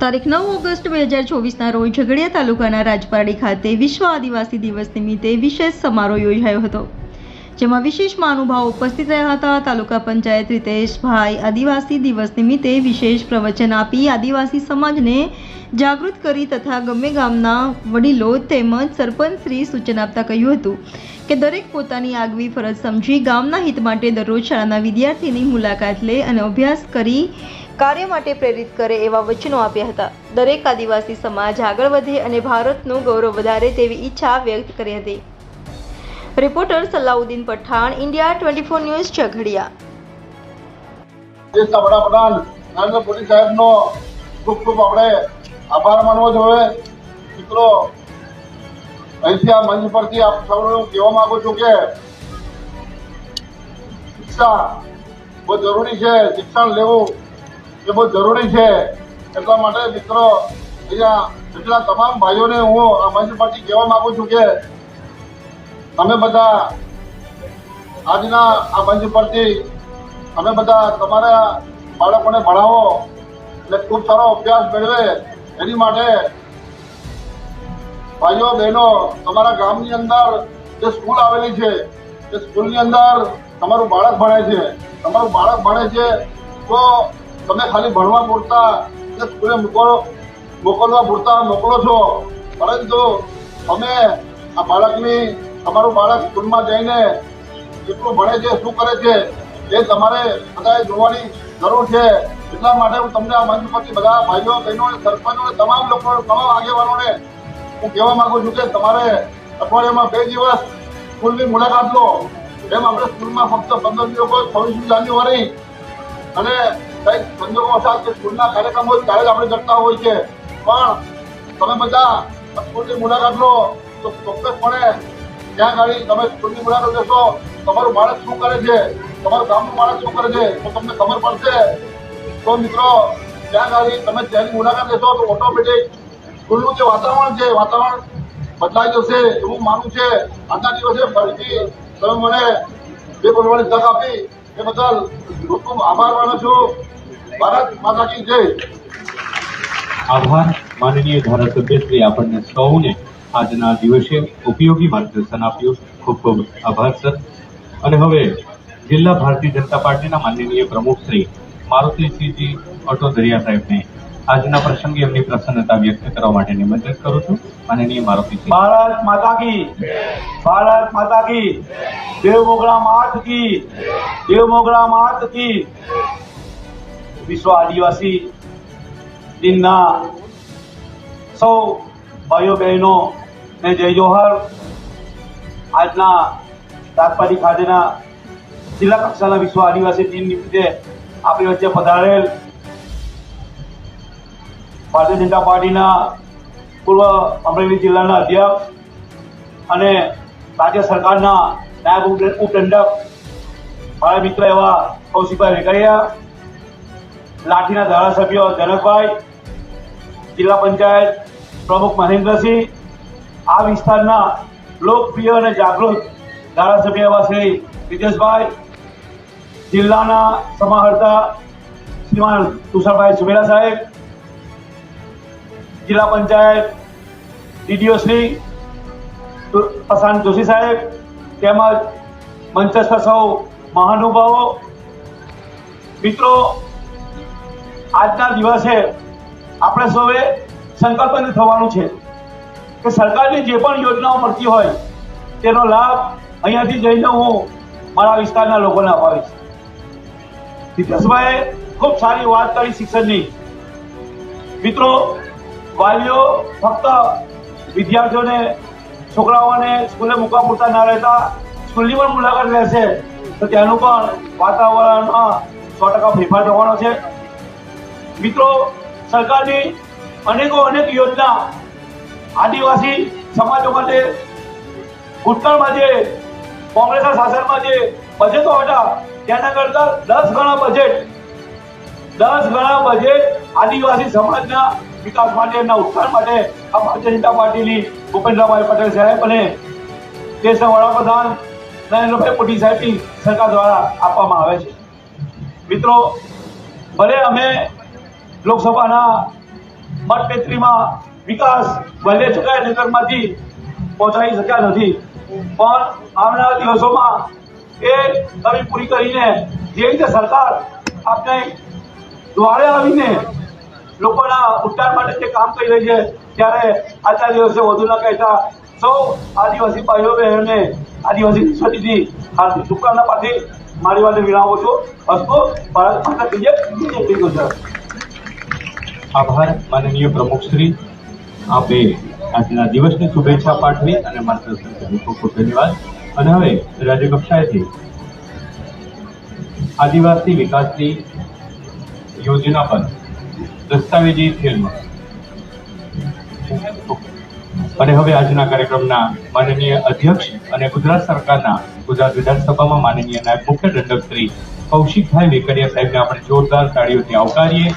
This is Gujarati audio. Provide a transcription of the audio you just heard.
તારીખ નવ ઓગસ્ટ બે હજાર ચોવીસના રોજ ઝઘડિયા તાલુકાના રાજપારડી ખાતે વિશ્વ આદિવાસી દિવસ નિમિત્તે વિશેષ સમારોહ યોજાયો હતો. જેમાં વિશેષ મહાનુભાવો ઉપસ્થિત રહ્યા હતા. તાલુકા પંચાયત રીતેશભાઈ આદિવાસી દિવસ નિમિત્તે વિશેષ પ્રવચન આપી આદિવાસી સમાજને જાગૃત કરી તથા ગમે ગામના વડીલો તેમજ સરપંચશ્રી સૂચન આપતા કહ્યું હતું કે દરેક પોતાની આગવી ફરજ સમજી ગામના હિત માટે દરરોજ શાળાના વિદ્યાર્થીની મુલાકાત લે અને અભ્યાસ કરી કાર્ય માટે પ્રેરિત કરે એવા વચનો આપ્યા હતા. દરેક આદિવાસી સમાજ આગળ વધે અને ભારતનું ગૌરવ વધારે તેવી ઈચ્છા વ્યક્ત કરી હતી. Reporter Salauddin Pathan, India twenty four news, Jhagadia. દેશના વડાપ્રધાન નરેન્દ્ર મોદી સાહેબનો ખૂબ ખૂબ આપણે આભાર માનવો જોઈએ. મિત્રો, અહીંથી આ મંચ પરથી આપ સૌને હું કહેવા માંગુ છું કે શિક્ષા બહુ જરૂરી છે. શિક્ષણ લેવું એ બહુ જરૂરી છે. એટલા માટે મિત્રો, અહીંયા જેટલા તમામ ભાઈઓને હું આ મંચ પરથી કહેવા માંગુ છું કે, તમે બધા આજના આ મંચ પરથી અમે બધા તમારા બાળકોને ભણાવો એટલે ખૂબ સારો અભ્યાસ મેળવે. એની માટે ભાઈઓ, બહેનો, તમારા ગામની અંદર જે સ્કૂલ આવેલી છે તે સ્કૂલની અંદર તમારું બાળક ભણે છે. તમારું બાળક ભણે છે, તો તમે ખાલી ભણવા પૂરતા સ્કૂલે મોકલો મોકલવા પૂરતા મોકલો છો. પરંતુ અમે આ બાળકની, અમારું બાળક સ્કૂલમાં જઈને કેટલું ભણે છે, શું કરે છે, એ તમારે બધાએ જોવાની જરૂર છે. એટલા માટે હું તમને આ મંચ પરથી બધા ભાઈઓ, બહેનો અને સરપંચો અને તમામ લોકો, તમામ આગેવાનોને હું કહેવા માંગુ છું કે તમારે અઠવાડિયામાં બે દિવસ સ્કૂલની મુલાકાત લો. એમ આપણે સ્કૂલમાં ફક્ત પંદર દિવસ છવ્વીસમી જાન્યુઆરી. અને કંઈક સંજોગો વસાત કે સ્કૂલના કાર્યક્રમો હોય ત્યારે જ આપણે કરતા હોય છે. પણ તમે બધા સ્કૂલની મુલાકાત લો, તો ચોક્કસપણે ત્યાં ગાડી તમે સ્કૂલની મુલાકાત લેશો. તમારું બાળક શું કરે છે? તમારું ગામનું બાળક શું કરે છે? તો તમને ખબર પડશે. તો મિત્રો, ત્યાં ગાડી તમે ત્યાંની મુલાકાત લેશો તો ઓટોમેટિક સ્કૂલનું જે વાતાવરણ છે, વાતાવરણ બદલાઈ જશે એવું માનવું છે. આજના દિવસે ફરીથી તમે મને બે બોલવાની તક આપી એ બદલ આભાર માનું છું. ભારત માતા જય. આભાર. માનનીય ધારાસભ્યશ્રી આપણને સૌને આજના દિવસે ઉપયોગી માર્ગદર્શન આપ્યું. ખૂબ ખૂબ આભાર, સર. અને હવે જિલ્લા ભારતીય જનતા પાર્ટીના માનનીય પ્રમુખ શ્રી મારુતિસિંહજી અટોદરિયા સાહેબને આજના પ્રસંગે એમની પ્રસન્નતા વ્યક્ત કરવા માટે નિમંત્રિત કરું છું. માનનીય મારો ભારત માતા કી. ભારત માતા કી. દેવ મોગરા માત કી. દેવ મોગરા માત કી. વિશ્વ આદિવાસી દિનના સૌ ભાઈઓ બહેનો ને જય જોહર. આજના તાતપાટી ખાતેના જિલ્લા કક્ષાના વિશ્વ આદિવાસી દિન નિમિત્તે આપણી વચ્ચે પધારેલ ભારતીય જનતા પાર્ટીના પૂર્વ અમરેલી જિલ્લાના અધ્યક્ષ અને રાજ્ય સરકારના નાયબ ઉપ- ઉપદંડક મારા મિત્ર એવા કૌશિકભાઈ વેકરિયા લાઠીના ધારાસભ્ય જનકભાઈ, જિલ્લા પંચાયત પ્રમુખ મહેન્દ્રસિંહ, આ વિસ્તારના લોકપ્રિય અને જાગૃત ધારાસભ્ય એવા શ્રી રિતેશભાઈ જિલ્લાના સમાહર્તા શ્રીમાન તુષારભાઈ સુમેરા સાહેબ જિલ્લા પંચાયત ડીડીઓ શ્રી પ્રશાંત જોશી સાહેબ, તેમજ મંચસ્થ સૌ મહાનુભાવો. મિત્રો, આજના દિવસે આપણે સૌએ સંકલ્પને થવાનું છે કે સરકારની જે પણ યોજનાઓ મળતી હોય, તેનો લાભ અહીંયાથી જઈને હું મારા વિસ્તારના લોકોને અપાવીશ. સિદ્ધેશભાઈએ ખૂબ સારી વાત કરી શિક્ષણની. મિત્રો વાલીઓ ફક્ત વિદ્યાર્થીઓને, છોકરાઓને સ્કૂલે મૂકવા પૂરતા ના રહેતા, સ્કૂલની પણ મુલાકાત લેશે, તો ત્યાંનું પણ વાતાવરણમાં સો ટકા ફેરફાર થવાનો છે. મિત્રો, સરકારની અનેકો અનેક યોજના આદિવાસી સમાજો માટે ભૂતકાળમાં જે કોંગ્રેસના શાસનમાં જે બજેટો હતા તેના કરતા દસ ગણા બજેટ, દસ ગણા બજેટ આદિવાસી સમાજના વિકાસ માટે એમના ઉત્થાન માટે આ ભારતીય જનતા પાર્ટીની ભૂપેન્દ્રભાઈ પટેલ સાહેબ અને દેશના વડાપ્રધાન નરેન્દ્રભાઈ મોદી સાહેબની સરકાર દ્વારા આપવામાં આવે છે. મિત્રો, ભલે અમે લોકસભાના મતપેત્રીમાં વિકાસ ભલે ચકાયા નગરમાંથી પહોંચાડી શક્યા નથી, પણ આવનારા દિવસોમાં એ કમી પૂરી કરીને જે રીતે સરકાર આપણે દ્વારે આવીને લોકોના ઉદ્ધાર માટે જે કામ કરી રહી છે, ત્યારે આજના દિવસે વધુ ન કહેતા સૌ આદિવાસી ભાઈઓ, બહેનોને આદિવાસી સંસ્કૃતિથી હાર્દિક શુભકામના પાછી મારી વાતે વિરામો છું. અસ્તુ, ભારત માતા બીજે શ્રી ગુજરાત. આભાર, માનનીય પ્રમુખશ્રી. આપે આજના દિવસની શુભેચ્છા પાઠવી અને માર્ગદર્શન કર્યું ખૂબ ખૂબ ધન્યવાદ. અને હવે રાજ્ય કક્ષાએથી આદિવાસી વિકાસની યોજના પર દસ્તાવેજી ફિલ્મ અને હવે આજના કાર્યક્રમના માનનીય અધ્યક્ષ અને ગુજરાત સરકારના ગુજરાત વિધાનસભામાં માનનીય નાયબ મુખ્ય દંડક શ્રી કૌશિકભાઈ વેકરિયા સાહેબને આપણે જોરદાર તાળીઓથી આવકારીએ.